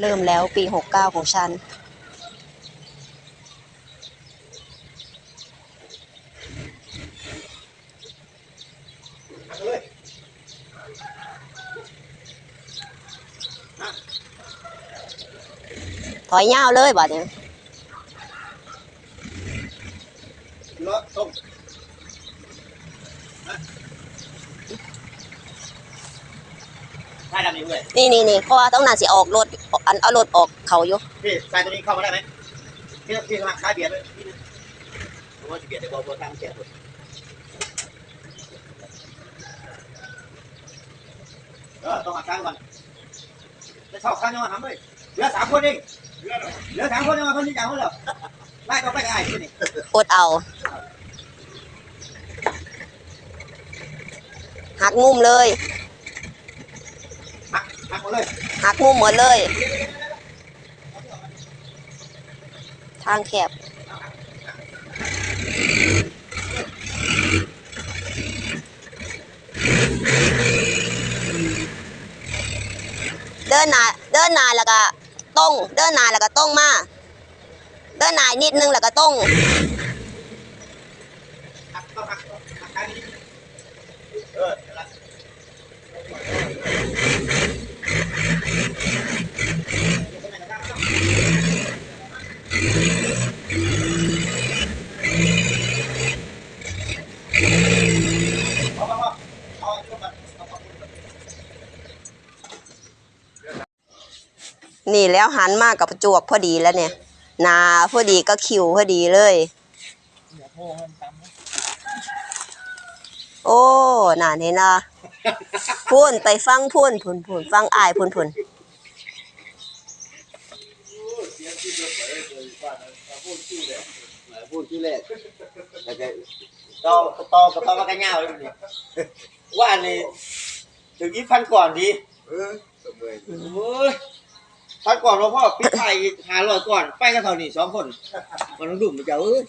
เริ่มแล้วปีหกเก้าของฉัน ถอยยาวเลยบัดนี้เลาะต้มใช่ดำนี่เว้ยนี่นี่นี่เพราะว่าต้องน่าสิออกรถ อันเอารถออกเขาอยู่พี่ใส่ตัวนี้เข้ามาได้ไหมพี่พี่มาขายเบียร์ด้วยพี่นึงผมว่าจะเบียร์เดี๋ยวบอกว่าตั้งเสียด้วยเออต้องมาตั้งก่อนจะชอบข้างยังมาทำเลยเหลือสามคนเองเหลือสามคนยังมาคนที่จ่ายเขาเหรอไล่ก็ไปง่ายที่นี่อดเอาหักมุมเลยหักหักหมดเลย หักมุมหมดเลย ทางแคบเดินหน้าเดินหน้าแล้วก็ตรงเดินหน้าแล้วก็ตรงมา เดินหน้านิดนึงแล้วก็ตรง หักต้องหักหักข้างนี้เออ นี่แล้วหันมากกับประจวกพอดีแล้วเนี่ยนาพอดีก็คิวพอดีเลย โอ้หน่าเห็นนะพูนไปฟังพูนพูนพูนฟังอายพูนพูนพูดที่แรกแล้วก็ต่อต่อกับต่อมากันยาวเลยว่านี่ถึงยี่พันก่อนดีเออสมัย พันก่อนเราพ่อปิดไปหาลอยก่อน ไปกันเท่านี้สองคน มันต้องดุ่มมันจะเอ้ย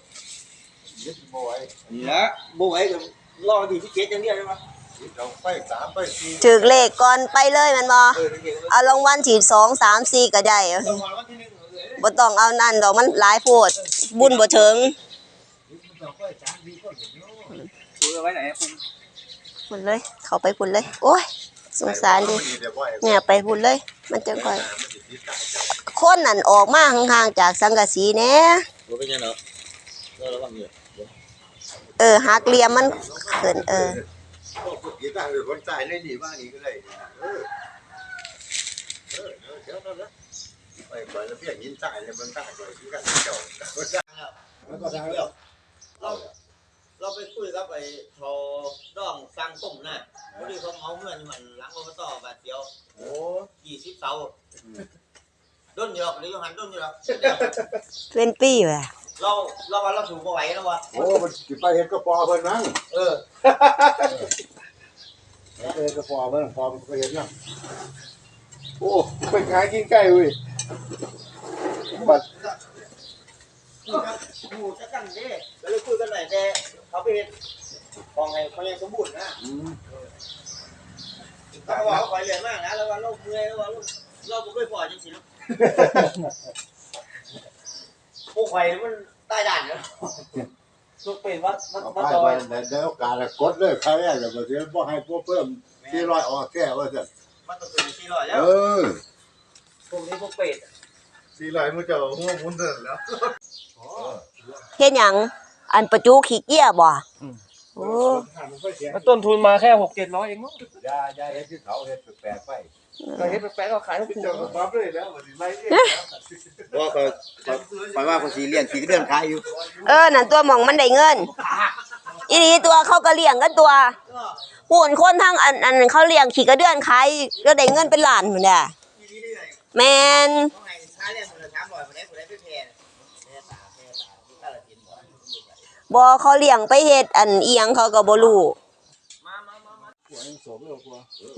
ยึดบ่อยนี่ละโบไว้กับรอดีที่เจ็ดยังเรียกได้ไหมยึดเราไปสามไปสี่ถือเลขก่อนไปเลยแมันบ่เออเก่งๆเอารางวัลที่สองสามสี่ก็ได้ต้องมาวันที่หนึ่งเลยบ่ต้องเอานั่นดอกมันหลายโพด บุญบ่ถึงเราไปสามสี่ก็เห็นเนาะคุยเอาไว้ไหนคุณพุ่นเลย เข้าไปพุ่นเลย โอ้ย สงสารดิเดี๋ยวบ่อยเนี่ยไปพุ่นเลย มันจังค่อย มันจะติดตายจับคนนั่นออกมาห่างๆจากสังกะสีแหน่รู้เป็นยังเนาะเราระวังอยู่เออหักเหลี่ยมมันเขินเออ พวกกีตาร์เป็นคนตายในนี่บ้านนี้ก็ได้เออเออเดี๋ยวนั่นนะไปไปแล้วเพี่ยยินตายเลยมันตายเลยที่กันเจ้ามันก็ทางแล้วเราเราไปคุยกับไปทอร่องสร้างต้มน่ะพอดีเขาเมาเมื่อนี่มันหลังอบตบาดเดียวโอ้ยี่สิบเสา ด้นอยู่หรอกหรือยังหันด้นอยู่หรอกเป็นปีว่ะเราเราว่าเราสูงกว่าไหวแล้ววะโหมันสิไปเฮ็ดกระปอเพิ่นมั้งเออเฮ็ดกระปอเพิ่นพอมันไปเฮ็ดนั่งโอ้ไปขายกินไก่เว้ยบัดหมูจะกันเด้แล้วเลยคุยกันหน่อยแต่เขาไปเห็นกองไงเขายังสมบูรณ์นะอืมเขาบอกเขาคอยเรียนมากนะแล้วว่าเราเมื่อยแล้วว่าเรา เราไม่เคยพอจริงๆเนาะพวกไฟมันใต้ด่านเนาะลูกเป็นวัดวัดเอาวัดไปดอไปยเดี๋ยวโอกาสกดเลยใครอะเดี๋ยวบ่เสียบ่ให้พวกเพิ่ม400ออกแค่ว่าซั่นมันต้องเป็นสี่ร้อยแล้วเออพวกนี้พวกเป็ด400มันจะหัวหมุนเด้อแล้วเฮ็ดหยังอันประจุขี้เกียจบ่โอ้แล้วต้นทุนมาแค่หกเจ็ดร้อยเองมั้งยายาเฮ็ดที่เขาเฮ็ดแปลกๆไป เราเฮ็ดแปลกๆก็ขายทุกคู่เจ้าก็ปั๊บเลยแล้วบ่สิไล่เองว่าเขาไปว่าเขาสีเลี้ยงสีเดือนขายอยู่ เออนั่นตัวหมองมันได้เงินอีนี้ตัวเขาก็เลี้ยงกันตัวหุ่นคนทั้งอันอันเขาเลี้ยงขี่กระเดือนขายก็ได้เงินเป็นล้านพุ่นน่ะแม่นต้องให้ค้าเลี้ยงคนละสามร้อยคนไหนคนไหนไปแพร่แพร่ตาแพร่ตาที่ตลาดกินบ่บ่เขาเลี้ยงไปเฮ็ดอันอีหยังเขาก็บ่รู้มามามามา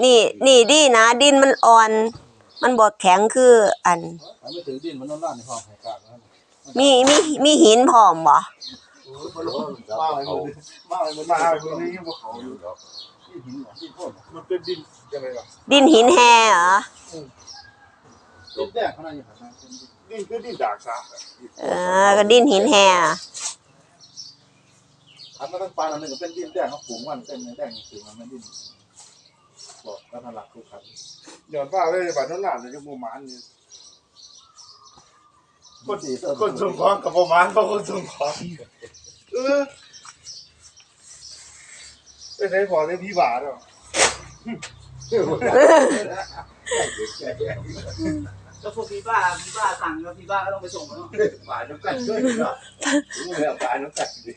นี่นี่ดีนะ ดินมันอ่อน มันบ่แข็งคืออัน ไม่ถือดินมันนอนร้านในห้องไข่กากนะมีมีมีหินพร้อมบ่มาอะไรมึงมาอะไรมึงมาอะไรมึงนี่พวกเขาอยู่ดินหินดินโคตรมันเป็นดินยังไงวะดินหินแฮเหรอดินแดงขนาดนี้ครับดินคือดินดากสาเออก็ดิ้นหินแห่ อันนั้นปลาอันนึงก็เป็นดินแดงเขาปลูกมันเป็นแดงปลูกมันไม่ดินบอกกันหลักทุกครับย้อนว่าเลยบ้านนั้นหลานเลยจะมูมันนี่คนสีคนส่งของกับมูมันเพราะคนส่งของเออไปใช้พอได้พี่บาทอ่ะก็พวกพี่บ้าพี่บ้าสั่งแล้วพี่บ้าก็ต้องไปส่งมันเนาะป่าน้ำกันด้วยเนาะรู้แล้วป่าน้ำกันดิ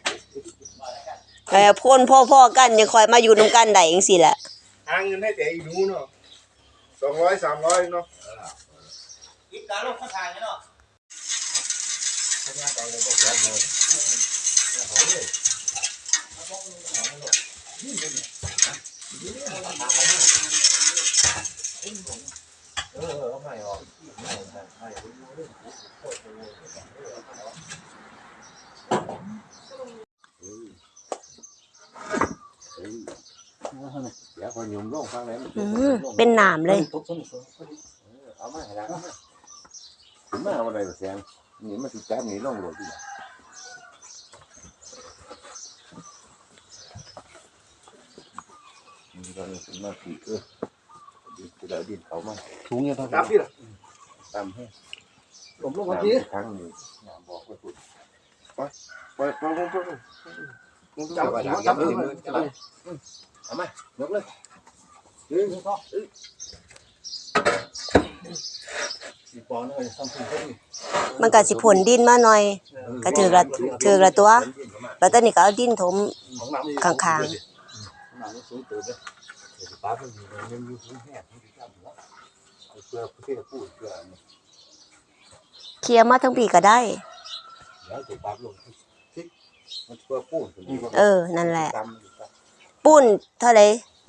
เออพ่นพ่อๆกันยังคอยมาอยู่นํกันได้จังซี่แหละหาเงินให้แต่อีหนูเนาะสองร้อยสามร้อยเนาะกินการลงข้าวทานเนาะ เดี๋ยวคนยมลงฟังเลยอืมเป็นหนามเลยเอามาให้ละถึงมาอะไรแบบแสงนี่มันสิจับนี่ลงโหลดที่นี่ก็เป็นมาปีเออ ดินเดี๋ยวดินเขามาถุงยังต้องจับดิล่ะตำให้ผมลงมาทีครั้งนี้บอกว่าคุณปล่อยปล่อยปล่อยปล่อยจัจับบไว้จับจัจับบมืมืออจับเอามายกเลยอือสี่ปอนด์เลยซัมซุงเขาดิมันก็สิผลดินมาหน่อยก็ถือละถือละตัว แล้วตอนนี้ก็เอาดินถมของน้ำข้างน้ำนี่สูงตื่นเลยป้าเป็นอยู่ในเงินอยู่สูงแห้งที่จับแล้วเพื่อเพื่อพูดเพื่อเคลียร์มาทั้งปีก็ได้แล้วถูกปั๊บลงทิศมันเพื่อพูดถึงเออ นั่นแหละจำปุ้นเท่าไร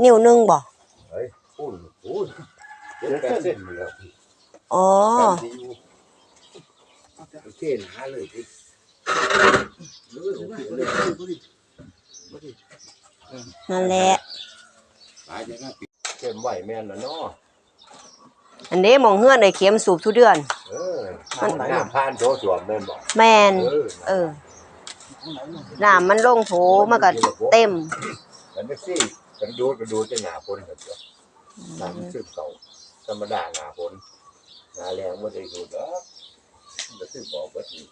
นิ้วหนึงบ่เฮ้ยพูดพูดเจ็ดแปดเส้นอยู่แล้วพี่อ๋อที่อยู่โอเคนะเลยพี่รู้สึกเลยนั่นแหละายจะน่าปิดเต็มไหวแม่นแล้วเนาะอันนี้หมองเฮือนไอ้เข็มสูบทุกเดือน เออมันน้ำผ่านโถสวมแม่นบอกแม่นเออเออน้ำมันลงโถมันก็เต็มมันไม่ซี่กันดูกันดูจะหนาฝนกันจ้ะน้ำมันซึมเก่าธรรมดาหนาฝนหนาแรงไม่ได้ดูแล้วมันซึมบอกว่านี่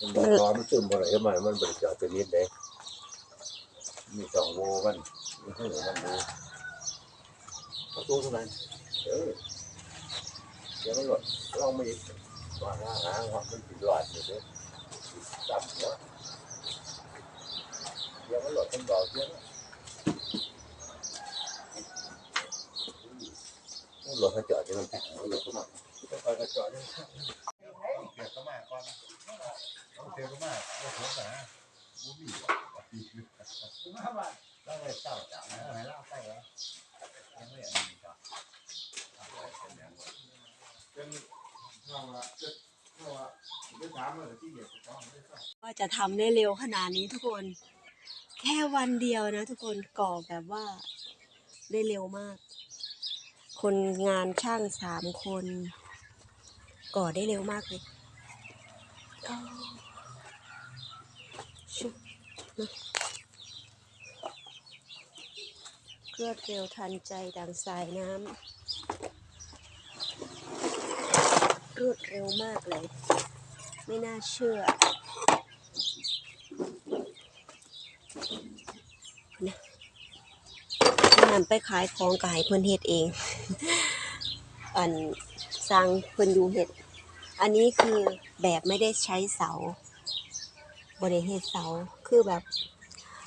มันบอกรอมันซึมอะไรทำไมมันบริจาคตัวนิดเลยมีสองโวมัน มีหัวมันดูประตูเท่าไหร่เออเดี๋ยวมันหลดลองมาอีกว่าหาหาว่ามันติดหลอดอยู่เลยจับเนาะเลยเจ้าจอดเนี่ยเกิดเข้ามาก่อนต้องเทเข้ามาโอ้โหสาบุบีแล้วเลยเจ้าจับนะให้เล่าไปแล้วยังไม่อันนี้จ้ะเป็นเราละเราละได้ถามเลยที่เด็กต้องได้ทราบว่าจะทำได้เร็วขนาดนี้ทุกคน แค่วันเดียวนะทุกคนก่อแบบว่าได้เร็วมาก คนงานช่างสามคน ก่อได้เร็วมากเลยชุบนะ รวดเร็วทันใจดังสายน้ำรวดเร็วมากเลย ไม่น่าเชื่อนำไปขายของกายเพิ่นเฮ็ดเอง อันสร้างเพิ่นอยู่เฮ็ด อันนี้คือแบบไม่ได้ใช้เสาบ่ได้เฮ็ดเสาคือแบบ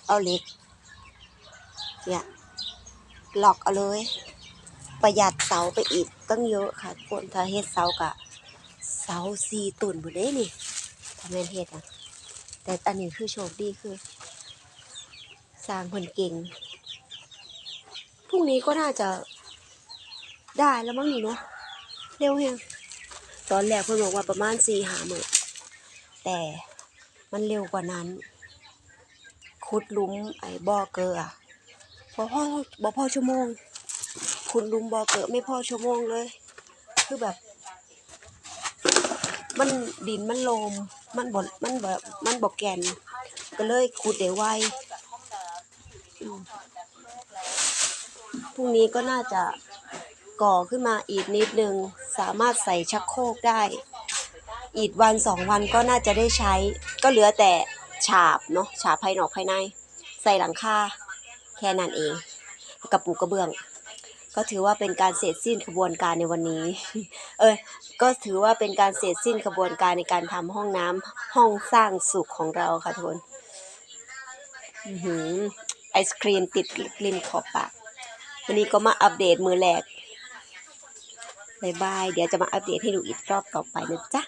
เอาเหล็กเนี่ย หลอกเอาเลย ประหยัดเสาไปอีกตั้งเยอะค่ะทุกคนถ้าเฮ็ดเสากะเสาสี่ตุ่นบ่ได้นี่ถ้าแม่นเฮ็ดอะ แต่อันนี้คือโชคดีคือ สร้างเพิ่นเก่งพรุ่งนี้ก็น่าจะได้แล้วมั้งนี่เนาะเร็วแฮงตอนแรกเพิ่นบอกว่าประมาณสี่หาหมื่นแต่มันเร็วกว่านั้น ขุดลุมไอ้บ่อเกลืออะ บ่พ่อบ่พ่อชั่วโมงขุดหลุมบ่อเกลือไม่พ่อชั่วโมงเลย คือแบบ มันดินมันโลม มันบ่มันแบบมันบ่แก่นก็เลยขุดได้ไวอืมพรุ่งนี้ก็น่าจะก่อขึ้นมาอีกนิดนึง สามารถใส่ชักโครกได้ อีกวันสองวันก็น่าจะได้ใช้ ก็เหลือแต่ฉาบเนาะฉาบภายนอกภายใน ใส่หลังคา ค่นั้นเองกระปูกระเบื้อง ก็ถือว่าเป็นการเสร็จสิ้นขบวนการในวันนี้ เออก็ถือว่าเป็นการเสร็จสิ้นขบวนการในการทำห้องน้ำห้องสร้างสุขของเราค่ะทุกคนอื้อหือไอศครีมติดริมขอบปากวันนี้ก็มาอัปเดตมือแรกบายบาย เดี๋ยวจะมาอัปเดตให้ดูอีกรอบต่อไปนะจ๊ะ